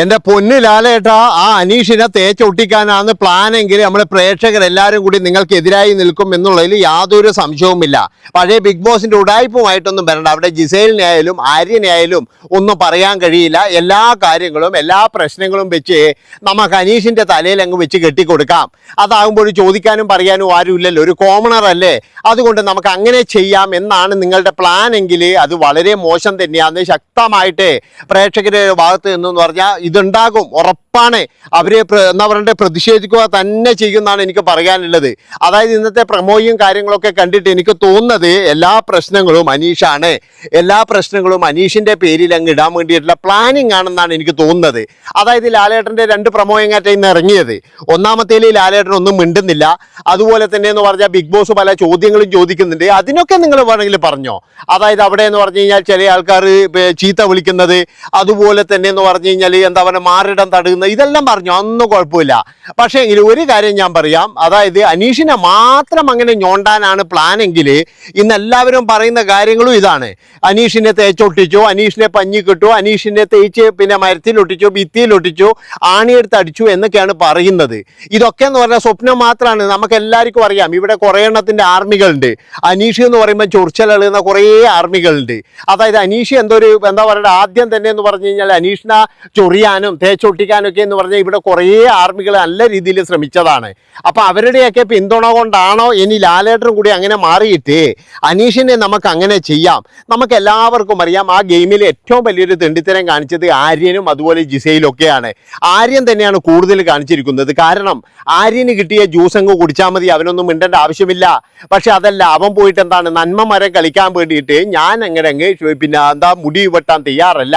എന്റെ പൊന്നു ലാലേട്ടാ ആ അനീഷിനെ തേച്ചൊട്ടിക്കാനാണ് പ്ലാനെങ്കിൽ നമ്മുടെ പ്രേക്ഷകർ എല്ലാവരും കൂടി നിങ്ങൾക്ക് എതിരായി നിൽക്കും എന്നുള്ളതിൽ യാതൊരു സംശയവുമില്ല. പഴയ ബിഗ് ബോസിന്റെ ഉടായ്പുമായിട്ടൊന്നും വരണ്ട. അവിടെ ജിസേലിനെ ആയാലും ആര്യനെ ആയാലും ഒന്നും പറയാൻ കഴിയില്ല. എല്ലാ കാര്യങ്ങളും എല്ലാ പ്രശ്നങ്ങളും വെച്ച് നമുക്ക് അനീഷിന്റെ തലയിൽ അങ്ങ് വെച്ച് കെട്ടിക്കൊടുക്കാം. അതാകുമ്പോൾ ചോദിക്കാനും പറയാനും ആരുമില്ലല്ലോ. ഒരു കോമണർ അല്ലേ? അതുകൊണ്ട് നമുക്ക് അങ്ങനെ ചെയ്യാം എന്നാണ് നിങ്ങളുടെ പ്ലാൻ എങ്കിൽ അത് വളരെ മോശം തന്നെയാണ്. ശക്തമായിട്ട് പ്രേക്ഷകരുടെ ഭാഗത്ത് നിന്നെന്ന് പറഞ്ഞാൽ ഇതുണ്ടാകും ഉറപ്പാണ്. അവരെ എന്താ പറയണ്ടേ പ്രതിഷേധിക്കുക തന്നെ ചെയ്യുമെന്നാണ് എനിക്ക് പറയാനുള്ളത്. അതായത് ഇന്നത്തെ പ്രമോയും കാര്യങ്ങളൊക്കെ കണ്ടിട്ട് എനിക്ക് തോന്നുന്നത് എല്ലാ പ്രശ്നങ്ങളും അനീഷാണ്. എല്ലാ പ്രശ്നങ്ങളും അനീഷിന്റെ പേരിൽ അങ്ങ് ഇടാൻ വേണ്ടിയിട്ടുള്ള പ്ലാനിങ് ആണെന്നാണ് എനിക്ക് തോന്നുന്നത്. അതായത് ലാലേട്ടന്റെ രണ്ട് പ്രമോയങ്ങാറ്റ ഇന്ന് ഇറങ്ങിയത്. ഒന്നാമത്തേൽ ലാലേട്ടൻ ഒന്നും മിണ്ടുന്നില്ല. അതുപോലെ തന്നെ എന്ന് പറഞ്ഞാൽ ബിഗ് ബോസ് പല ചോദ്യങ്ങളും ചോദിക്കുന്നുണ്ട്. അതിനൊക്കെ നിങ്ങൾ വേണമെങ്കിൽ പറഞ്ഞോ. അതായത് അവിടെ എന്ന് പറഞ്ഞു കഴിഞ്ഞാൽ ചില ആൾക്കാർ ചീത്ത വിളിക്കുന്നത്. അതുപോലെ തന്നെ എന്ന് പറഞ്ഞു കഴിഞ്ഞാൽ എന്താ പറയുക മാറിടം തടയുന്ന ഇതെല്ലാം പറഞ്ഞു. അന്നും കുഴപ്പമില്ല. പക്ഷേ എങ്കിൽ ഒരു കാര്യം ഞാൻ പറയാം. അതായത് അനീഷിനെ മാത്രം അങ്ങനെ ഞോണ്ടാനാണ് പ്ലാൻ എങ്കിൽ ഇന്ന് എല്ലാവരും പറയുന്ന കാര്യങ്ങളും ഇതാണ്. അനീഷിനെ തേച്ചൊട്ടിച്ചോ അനീഷിനെ പഞ്ഞി കിട്ടോ അനീഷിനെ തേച്ച് പിന്നെ മരത്തിലൊട്ടിച്ചോ ഭിത്തിയിലൊട്ടിച്ചോ ആണിയെടുത്ത് അടിച്ചു എന്നൊക്കെയാണ് പറയുന്നത്. ഇതൊക്കെ എന്ന് പറഞ്ഞാൽ സ്വപ്നം മാത്രമാണ് നമുക്ക് എല്ലാവർക്കും അറിയാം. ഇവിടെ കുറേ എണ്ണത്തിന്റെ ആർമികളുണ്ട്. അനീഷ് എന്ന് പറയുമ്പോൾ ചൊറിച്ചലെഴുതുന്ന കുറേ ആർമികളുണ്ട്. അതായത് അനീഷ് എന്തൊരു എന്താ പറയുക ആദ്യം തന്നെ എന്ന് പറഞ്ഞു കഴിഞ്ഞാൽ അനീഷിനെ ചൊറിയാനും തേച്ചൊട്ടിക്കാനും ഒക്കെ എന്ന് പറഞ്ഞാൽ ഇവിടെ കുറേ ആർമികൾ നല്ല രീതിയിൽ ശ്രമിച്ചതാണ്. അപ്പോൾ അവരുടെയൊക്കെ പിന്തുണ കൊണ്ടാണോ ഇനി ലാലേട്ടനും കൂടി അങ്ങനെ മാറിയിട്ട് അനീഷിനെ നമുക്ക് അങ്ങനെ ചെയ്യാം? നമുക്ക് എല്ലാവർക്കും അറിയാം ആ ഗെയിമിൽ ഏറ്റവും വലിയൊരു തെണ്ടിത്തരം കാണിച്ചത് ആര്യനും അതുപോലെ ജിസയിലും ഒക്കെയാണ് ആര്യൻ തന്നെയാണ് കൂടുതൽ കാണിച്ചിരിക്കുന്നത്. കാരണം ആര്യന് കിട്ടിയ ജ്യൂസ് അങ്ങ് കുടിച്ചാൽ മതി അവനൊന്നും മിണ്ടേണ്ട ആവശ്യമില്ല. പക്ഷെ അതല്ല അവൻ പോയിട്ട് എന്താണ് നന്മ മരം കളിക്കാൻ വേണ്ടിയിട്ട് ഞാൻ അങ്ങനെ അങ്ങ് പിന്നെ എന്താ മുടി വെട്ടാൻ തയ്യാറല്ല.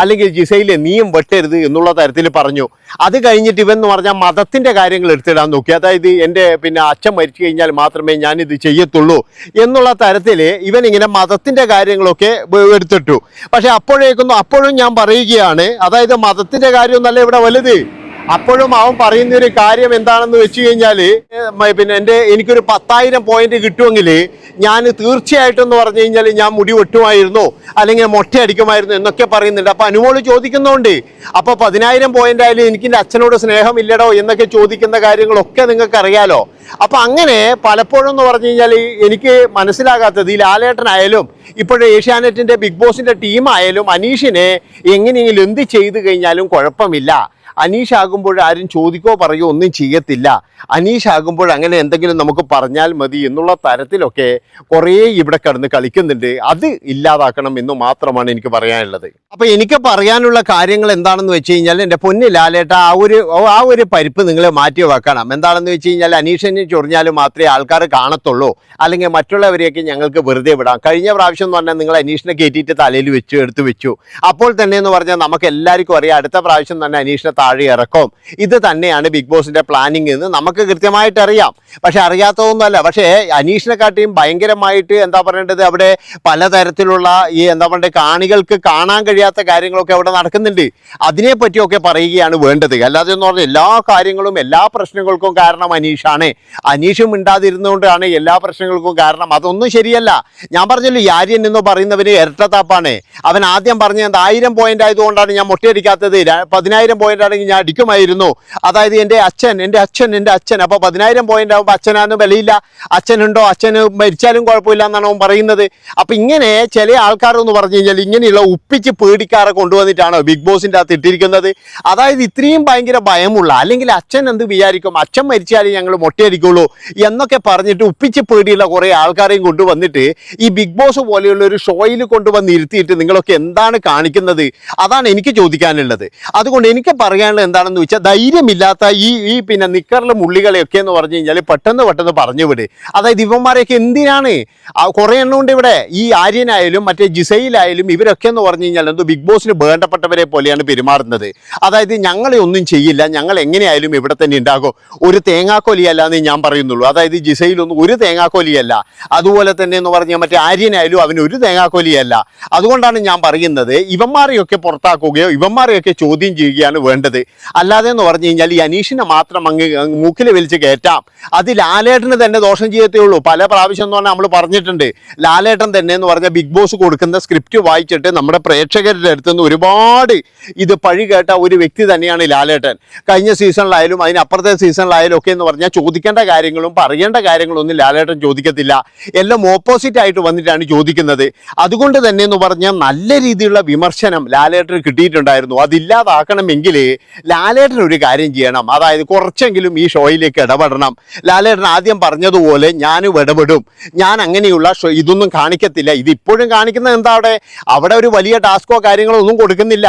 അല്ലെങ്കിൽ ജിസയിലെ നീയും വെട്ടരുത് എന്നുള്ള തരത്തിൽ പറഞ്ഞു. അത് കഴിഞ്ഞിട്ട് ഇവൻ പറഞ്ഞാൽ മതത്തിന്റെ കാര്യങ്ങൾ എടുത്തിടാൻ നോക്കി. അതായത് എന്റെ പിന്നെ അച്ഛൻ മരിച്ചു കഴിഞ്ഞാൽ മാത്രമേ ഞാനിത് ചെയ്യത്തുള്ളൂ എന്നുള്ള തരത്തിൽ ഇവൻ ഇങ്ങനെ മതത്തിന്റെ കാര്യങ്ങളൊക്കെ എടുത്തിട്ടു. പക്ഷേ അപ്പോഴേക്കൊന്നും അപ്പോഴും ഞാൻ പറയുകയാണ് അതായത് മതത്തിന്റെ കാര്യമൊന്നല്ല ഇവിടെ വലുത്. അപ്പോഴും അവൻ പറയുന്ന ഒരു കാര്യം എന്താണെന്ന് വെച്ച് കഴിഞ്ഞാൽ പിന്നെ എന്റെ എനിക്കൊരു പത്തായിരം പോയിന്റ് കിട്ടുമെങ്കിൽ ഞാൻ തീർച്ചയായിട്ടും എന്ന് പറഞ്ഞു കഴിഞ്ഞാൽ ഞാൻ മുടി വെട്ടുമായിരുന്നു അല്ലെങ്കിൽ മൊട്ട അടിക്കുമായിരുന്നു എന്നൊക്കെ പറയുന്നുണ്ട്. അപ്പൊ അനുമോൾ ചോദിക്കുന്നുണ്ട് അപ്പൊ പതിനായിരം പോയിന്റ് ആയാലും എനിക്ക് എന്റെ അച്ഛനോട് സ്നേഹമില്ലടോ എന്നൊക്കെ ചോദിക്കുന്ന കാര്യങ്ങളൊക്കെ നിങ്ങൾക്ക് അറിയാലോ അപ്പൊ അങ്ങനെ പലപ്പോഴും എന്ന് പറഞ്ഞു കഴിഞ്ഞാൽ എനിക്ക് മനസ്സിലാകാത്തത് ഈ ലാലേട്ടനായാലും ഇപ്പോഴും ഏഷ്യാനെറ്റിന്റെ ബിഗ് ബോസിന്റെ ടീമായാലും അനീഷിനെ എങ്ങനെയെങ്കിലും എന്ത് ചെയ്തു കഴിഞ്ഞാലും കുഴപ്പമില്ല. അനീഷ് ആകുമ്പോൾ ആരും ചോദിക്കോ പറയോ ഒന്നും ചെയ്യത്തില്ല. അനീഷ് ആകുമ്പോൾ അങ്ങനെ എന്തെങ്കിലും നമുക്ക് പറഞ്ഞാൽ മതി എന്നുള്ള തരത്തിലൊക്കെ കുറേ ഇവിടെ കിടന്ന് കളിക്കുന്നുണ്ട്. അത് ഇല്ലാതാക്കണം എന്ന് മാത്രമാണ് എനിക്ക് പറയാനുള്ളത്. അപ്പോൾ എനിക്ക് പറയാനുള്ള കാര്യങ്ങൾ എന്താണെന്ന് വെച്ച് കഴിഞ്ഞാൽ എന്റെ പൊന്നു ലാലേട്ട ആ ഒരു ആ ഒരു പരിപ്പ് നിങ്ങൾ മാറ്റി വെക്കണം. എന്താണെന്ന് വെച്ച് കഴിഞ്ഞാൽ അനീഷിനെ ചൊറിഞ്ഞാൽ മാത്രമേ ആൾക്കാർ കാണത്തുള്ളൂ. അല്ലെങ്കിൽ മറ്റുള്ളവരെയൊക്കെ ഞങ്ങൾക്ക് വെറുതെ വിടാം. കഴിഞ്ഞ പ്രാവശ്യം എന്ന് പറഞ്ഞാൽ നിങ്ങൾ അനീഷിനെ കയറ്റിയിട്ട് തലയിൽ വെച്ചു എടുത്ത് വെച്ചു. അപ്പോൾ തന്നെ എന്ന് പറഞ്ഞാൽ നമുക്ക് എല്ലാവർക്കും അറിയാം അടുത്ത പ്രാവശ്യം തന്നെ അനീഷിനെ താഴെ ഇറക്കും. ഇത് തന്നെയാണ് ബിഗ് ബോസിന്റെ പ്ലാനിങ് എന്ന് നമുക്ക് കൃത്യമായിട്ട് അറിയാം. പക്ഷെ അറിയാത്തതൊന്നുമല്ല. പക്ഷേ അനീഷിനെക്കാട്ടിയും ഭയങ്കരമായിട്ട് എന്താ പറയേണ്ടത്? അവിടെ പലതരത്തിലുള്ള ഈ എന്താ പറയണ്ടത്? കാണികൾക്ക് കാണാൻ കഴിയാത്ത കാര്യങ്ങളൊക്കെ അവിടെ നടക്കുന്നുണ്ട്. അതിനെ പറ്റിയൊക്കെ പറയുകയാണ് വേണ്ടത്. അല്ലാതെ എന്ന് പറഞ്ഞാൽ എല്ലാ കാര്യങ്ങളും എല്ലാ പ്രശ്നങ്ങൾക്കും കാരണം അനീഷാണ്. അനീഷും ഉണ്ടാതിരുന്നുകൊണ്ടാണ് എല്ലാ പ്രശ്നങ്ങൾക്കും കാരണം. അതൊന്നും ശരിയല്ല. ഞാൻ പറഞ്ഞല്ലോ യാര്യൻ എന്ന് പറയുന്നവന് ഇരട്ടത്താപ്പാണ്. അവൻ ആദ്യം പറഞ്ഞ എന്താ ആയിരം പോയിന്റ് ആയതുകൊണ്ടാണ് ഞാൻ മുട്ടയടിക്കാത്തത്. പതിനായിരം പോയിന്റ് ആണെങ്കിൽ ഞാൻ അടിക്കുമായിരുന്നു. അതായത് എന്റെ അച്ഛൻ എന്റെ അച്ഛൻ എന്റെ അച്ഛൻ. അപ്പോൾ പതിനായിരം പോയിന്റ് ആകുമ്പോൾ അച്ഛനാണ് വിലയില്ല. അച്ഛനുണ്ടോ? അച്ഛന് മരിച്ചാലും കുഴപ്പമില്ല എന്നാണ് അവൻ പറയുന്നത്. അപ്പോൾ ഇങ്ങനെ ചില ആൾക്കാർ എന്ന് പറഞ്ഞു കഴിഞ്ഞാൽ ഇങ്ങനെയുള്ള ഉപ്പിച്ച് പേടിക്കാറെ കൊണ്ടുവന്നിട്ടാണോ ബിഗ് ബോസിന്റെ അകത്ത് ഇട്ടിരിക്കുന്നത്. അതായത് ഇത്രയും ഭയങ്കര ഭയമുള്ള അല്ലെങ്കിൽ അച്ഛൻ എന്ത് വിചാരിക്കും? അച്ഛൻ മരിച്ചാലേ ഞങ്ങൾ മൊട്ടയടിക്കുള്ളൂ എന്നൊക്കെ പറഞ്ഞിട്ട് ഉപ്പിച്ച് പേടിയുള്ള കുറേ ആൾക്കാരെയും കൊണ്ടുവന്നിട്ട് ഈ ബിഗ് ബോസ് പോലെയുള്ള ഒരു ഷോയിൽ കൊണ്ടുവന്ന് ഇരുത്തിയിട്ട് നിങ്ങളൊക്കെ എന്താണ് കാണിക്കുന്നത്? അതാണ് എനിക്ക് ചോദിക്കാനുള്ളത്. അതുകൊണ്ട് എനിക്ക് പറയാനുള്ളത് എന്താണെന്ന് വെച്ചാൽ ധൈര്യമില്ലാത്ത ഈ ഈ പിന്നെ നിക്കറിലെ മുള്ളികളെയൊക്കെ എന്ന് പറഞ്ഞു കഴിഞ്ഞാൽ പെട്ടെന്ന് പെട്ടെന്ന് പറഞ്ഞു വിട്. അതായത് ഇവന്മാരെയൊക്കെ എന്തിനാണ്? കുറേ എണ്ണം ഉണ്ട് ഇവിടെ. ഈ ആര്യനായാലും മറ്റേ ജിസയിലായാലും ഇവരൊക്കെ എന്ന് പറഞ്ഞു കഴിഞ്ഞാൽ എന്തോ ബിഗ് ബോസിന് വേണ്ടപ്പെട്ടവരെ പോലെയാണ് പെരുമാറുന്നത്. അതായത് ഞങ്ങളെ ഒന്നും ചെയ്യില്ല. ഞങ്ങൾ എങ്ങനെയായാലും ഇവിടെ തന്നെ ഉണ്ടാകും. ഒരു തേങ്ങാക്കൊലിയല്ല എന്ന് ഞാൻ പറയുന്നുള്ളൂ. അതായത് ജിസയിലൊന്നും ഒരു തേങ്ങാക്കൊലിയല്ല. അതുപോലെ തന്നെ എന്ന് പറഞ്ഞാൽ മറ്റേ ആര്യനായാലും അവന് ഒരു തേങ്ങാക്കൊലിയല്ല. അതുകൊണ്ടാണ് ഞാൻ പറയുന്നത് ഇവന്മാരെയൊക്കെ പുറത്താക്കുകയോ ഇവന്മാരെയൊക്കെ ചോദ്യം ചെയ്യുകയാണ് വേണ്ടത്. ചോദിക്കുന്നത് അല്ലാതെ എന്ന് പറഞ്ഞു കഴിഞ്ഞാൽ ഈ അനീഷിനെ മാത്രം അങ്ങ് മൂക്കിൽ വലിച്ച് കയറ്റാം. അത് ലാലേട്ടന് തന്നെ ദോഷം ചെയ്യത്തേ ഉള്ളൂ. പല പ്രാവശ്യം എന്ന് പറഞ്ഞാൽ നമ്മൾ പറഞ്ഞിട്ടുണ്ട്. ലാലേട്ടൻ തന്നെ എന്ന് പറഞ്ഞാൽ ബിഗ് ബോസ് കൊടുക്കുന്ന സ്ക്രിപ്റ്റ് വായിച്ചിട്ട് നമ്മുടെ പ്രേക്ഷകരുടെ അടുത്ത് നിന്ന് ഒരുപാട് ഇത് പഴി കേട്ട ഒരു വ്യക്തി തന്നെയാണ് ലാലേട്ടൻ. കഴിഞ്ഞ സീസണിലായാലും അതിനപ്പുറത്തെ സീസണിലായാലും ഒക്കെ എന്ന് പറഞ്ഞാൽ ചോദിക്കേണ്ട കാര്യങ്ങളും പറയേണ്ട കാര്യങ്ങളും ഒന്നും ലാലേട്ടൻ ചോദിക്കത്തില്ല. എല്ലാം ഓപ്പോസിറ്റ് ആയിട്ട് വന്നിട്ടാണ് ചോദിക്കുന്നത്. അതുകൊണ്ട് തന്നെ എന്ന് പറഞ്ഞാൽ നല്ല രീതിയിലുള്ള വിമർശനം ലാലേട്ടന് കിട്ടിയിട്ടുണ്ടായിരുന്നു. അതില്ലാതാക്കണമെങ്കിൽ ലാലേട്ടൻ ഒരു കാര്യം ചെയ്യണം. അതായത് കുറച്ചെങ്കിലും ഈ ഷോയിലേക്ക് ഇടപെടണം. ലാലേട്ടൻ ആദ്യം പറഞ്ഞതുപോലെ ഞാനും ഇടപെടും. ഞാൻ അങ്ങനെയുള്ള ഷോ ഇതൊന്നും കാണിക്കത്തില്ല. ഇതിപ്പോഴും കാണിക്കുന്നത് എന്താ അവിടെ? അവിടെ ഒരു വലിയ ടാസ്കോ കാര്യങ്ങളോ ഒന്നും കൊടുക്കുന്നില്ല.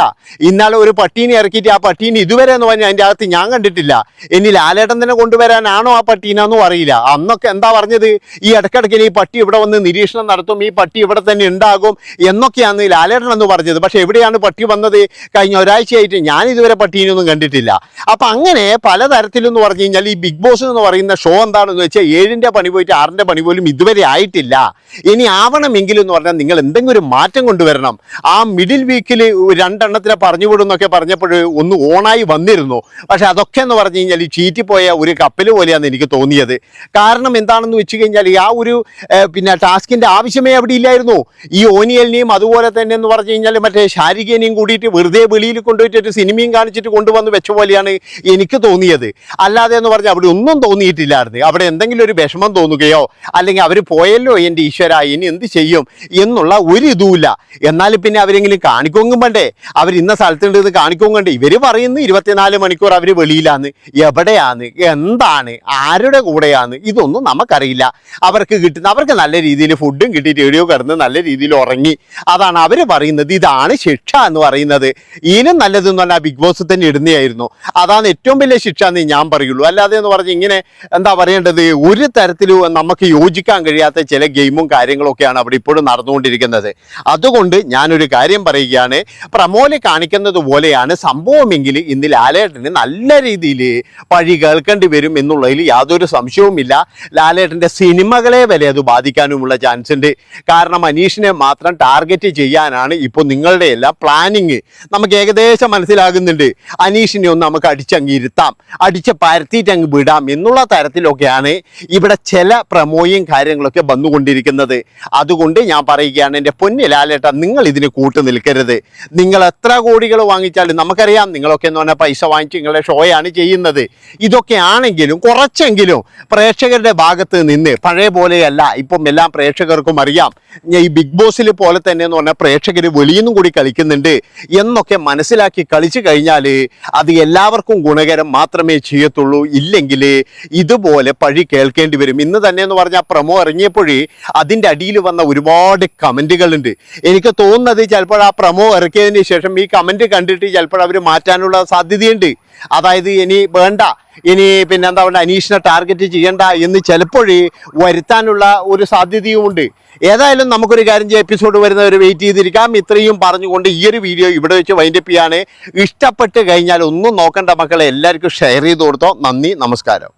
ഇന്നാലെ ഒരു പട്ടീനെ ഇറക്കിയിട്ട് ആ പട്ടീനെ ഇതുവരെ എന്ന് പറഞ്ഞാൽ അതിന്റെ അകത്ത് ഞാൻ കണ്ടിട്ടില്ല. ഇനി ലാലേട്ടൻ തന്നെ കൊണ്ടുവരാനാണോ ആ പട്ടീനെന്നും അറിയില്ല. അന്നൊക്കെ എന്താ പറഞ്ഞത്? ഈ ഇടയ്ക്കിടയ്ക്ക് ഈ പട്ടി ഇവിടെ വന്ന് നിരീക്ഷണം നടത്തും. ഈ പട്ടി ഇവിടെ തന്നെ ഉണ്ടാകും എന്നൊക്കെയാണ് ലാലേട്ടൻ എന്ന് പറഞ്ഞത്. പക്ഷെ എവിടെയാണ് പട്ടി വന്നത്? കഴിഞ്ഞ ഒരാഴ്ചയായിട്ട് ഞാൻ ഇതുവരെ പട്ടീനൊന്നും കണ്ടിട്ടില്ല. അപ്പൊ അങ്ങനെ പലതരത്തിലെന്ന് പറഞ്ഞു കഴിഞ്ഞാൽ ഈ ബിഗ് ബോസ് എന്ന് പറയുന്ന ഷോ എന്താണെന്ന് വെച്ചാൽ ഏഴിന്റെ പണി പോയിട്ട് ആറിന്റെ പണി പോലും ഇതുവരെ ആയിട്ടില്ല. ഇനി ആവണമെങ്കിൽ എന്ന് പറഞ്ഞാൽ നിങ്ങൾ എന്തെങ്കിലും ഒരു മാറ്റം കൊണ്ടുവരണം. ആ മിഡിൽ വീക്കിൽ രണ്ടെണ്ണത്തിനെ പറഞ്ഞു വിടുന്നൊക്കെ പറഞ്ഞപ്പോൾ ഒന്ന് ഓണായി വന്നിരുന്നു. പക്ഷെ അതൊക്കെ എന്ന് പറഞ്ഞു കഴിഞ്ഞാൽ ഈ ചീറ്റി പോയ ഒരു കപ്പൽ പോലെയാണ് എനിക്ക് തോന്നിയത്. കാരണം എന്താണെന്ന് വെച്ച് കഴിഞ്ഞാൽ ആ ഒരു പിന്നെ ടാസ്കിന്റെ ആവശ്യമേ അവിടെ ഇല്ലായിരുന്നു. ഈ ഓനിയലിനെയും അതുപോലെ തന്നെ എന്ന് പറഞ്ഞു കഴിഞ്ഞാൽ മറ്റേ ശാരികേനെയും കൂടിയിട്ട് വെറുതെ വെളിയിൽ കൊണ്ടുപോയിട്ട് ഒരു സിനിമയും കാണിച്ചിട്ട് കൊണ്ടുവന്ന് വെച്ച പോലെയാണ് എനിക്ക് തോന്നിയത്. അല്ലാതെ എന്ന് പറഞ്ഞാൽ അവിടെ ഒന്നും തോന്നിയിട്ടില്ലായിരുന്നു. അവിടെ എന്തെങ്കിലും ഒരു വിഷമം തോന്നുകയോ അല്ലെങ്കിൽ അവർ പോയല്ലോ എന്റെ ഈശ്വര ഇനി എന്ത് ചെയ്യും എന്നുള്ള ഒരു ഇതുമില്ല. എന്നാൽ പിന്നെ അവരെങ്കിലും കാണിക്കൊങ്ങും വേണ്ടേ? അവർ ഇന്ന സ്ഥലത്തുണ്ട് ഇത് കാണിക്കൊങ്ങും വേണ്ടേ? ഇവർ പറയുന്നു ഇരുപത്തിനാല് മണിക്കൂർ അവർ വെളിയിലാണ്. എവിടെയാന്ന് എന്താണ്? ആരുടെ കൂടെയാണ്? ഇതൊന്നും നമുക്കറിയില്ല. അവർക്ക് കിട്ടുന്ന അവർക്ക് നല്ല രീതിയിൽ ഫുഡും കിട്ടി റേഡിയോ കിടന്ന് നല്ല രീതിയിൽ ഉറങ്ങി. അതാണ് അവർ പറയുന്നത്. ഇതാണ് ശിക്ഷ എന്ന് പറയുന്നത്. ഇതിനും നല്ലതെന്ന് പറഞ്ഞാൽ ബിഗ് ബോസ് തന്നെ ഇടുന്നതായിരുന്നു അതാണ് ഏറ്റവും വലിയ ശിക്ഷ എന്ന് ഞാൻ പറയുള്ളൂ. അല്ലാതെ എന്ന് പറഞ്ഞ് ഇങ്ങനെ എന്താ പറയേണ്ടത്? ഒരു തരത്തിലും നമുക്ക് യോജിക്കാൻ കഴിയാത്ത ചില ഗെയിമും കാര്യങ്ങളൊക്കെയാണ് അവിടെ ഇപ്പോഴും നടന്നുകൊണ്ടിരിക്കുന്നത്. അതുകൊണ്ട് ഞാനൊരു കാര്യം പറയുകയാണ്. പ്രമോൽ കാണിക്കുന്നത് പോലെയാണ് സംഭവമെങ്കിൽ ഇന്ന് ലാലേട്ടന് നല്ല രീതിയിൽ പഴി കേൾക്കേണ്ടി വരും എന്നുള്ളതിൽ യാതൊരു സംശയവുമില്ല. ലാലേട്ടന്റെ സിനിമകളെ വരെ അത് ബാധിക്കാനുമുള്ള ചാൻസ് ഉണ്ട്. കാരണം അനീഷിനെ മാത്രം ടാർഗറ്റ് ചെയ്യാനാണ് ഇപ്പോൾ നിങ്ങളുടെ എല്ലാം പ്ലാനിങ് നമുക്ക് ഏകദേശം മനസ്സിലാകുന്നുണ്ട്. അനീഷിനെ ഒന്ന് നമുക്ക് അടിച്ചങ്ങ് ഇരുത്താം. അടിച്ച് പരത്തിയിട്ട് അങ്ങ് വിടാം എന്നുള്ള തരത്തിലൊക്കെയാണ് ഇവിടെ ചില പ്രമോയും കാര്യങ്ങളൊക്കെ വന്നുകൊണ്ടിരിക്കുന്നത്. അതുകൊണ്ട് ഞാൻ പറയുകയാണ് എന്റെ പൊന്നി ലാലേട്ട നിങ്ങൾ ഇതിന് കൂട്ടു നിൽക്കരുത്. നിങ്ങൾ എത്ര കോടികൾ വാങ്ങിച്ചാലും നമുക്കറിയാം നിങ്ങളൊക്കെ എന്ന് പറഞ്ഞാൽ പൈസ വാങ്ങിച്ച് നിങ്ങളുടെ ഷോയാണ് ചെയ്യുന്നത്. ഇതൊക്കെ ആണെങ്കിലും കുറച്ചെങ്കിലും പ്രേക്ഷകരുടെ ഭാഗത്ത് നിന്ന് പഴയ പോലെയല്ല ഇപ്പം എല്ലാം പ്രേക്ഷകർക്കും അറിയാം. ഈ ബിഗ് ബോസിൽ പോലെ തന്നെ എന്ന് പറഞ്ഞാൽ പ്രേക്ഷകർ വെളിയിൽ നിന്നും കൂടി കളിക്കുന്നുണ്ട്. എന്നൊക്കെ മനസ്സിലാക്കി കളിച്ചു കഴിഞ്ഞാൽ അത് എല്ലാവർക്കും ഗുണകരം മാത്രമേ ചെയ്യത്തുള്ളൂ. ഇല്ലെങ്കിൽ ഇതുപോലെ പഴി കേൾക്കേണ്ടി വരും. ഇന്ന് തന്നെ എന്ന് പറഞ്ഞാൽ പ്രമോ ഇറങ്ങിയപ്പോഴേ അതിന്റെ അടിയിൽ വന്ന ഒരുപാട് കമന്റുകളുണ്ട്. എനിക്ക് തോന്നുന്നത് ചിലപ്പോൾ ആ പ്രമോ ഇറക്കിയതിന് ശേഷം ഈ കമന്റ് കണ്ടിട്ട് ചിലപ്പോൾ അവർ മാറ്റാനുള്ള സാധ്യതയുണ്ട്. അതായത് ഇനി വേണ്ട ഇനി പിന്നെ എന്താ പറയുക അനീഷിനെ ടാർഗറ്റ് ചെയ്യണ്ട എന്ന് ചിലപ്പോഴേ വരുത്താനുള്ള ഒരു സാധ്യതയുമുണ്ട്. ഏതായാലും നമുക്കൊരു കാര്യം എപ്പിസോഡ് വരുന്നവർ വെയിറ്റ് ചെയ്തിരിക്കാം. ഇത്രയും പറഞ്ഞുകൊണ്ട് ഈ ഒരു വീഡിയോ ഇവിടെ വെച്ച് വൈൻഡപ്പ് ചെയ്യാണ്. ഇഷ്ടപ്പെട്ട് കഴിഞ്ഞാൽ ഒന്നും നോക്കണ്ട മക്കളെ എല്ലാവർക്കും ഷെയർ ചെയ്ത് കൊടുത്തോ. നന്ദി നമസ്കാരം.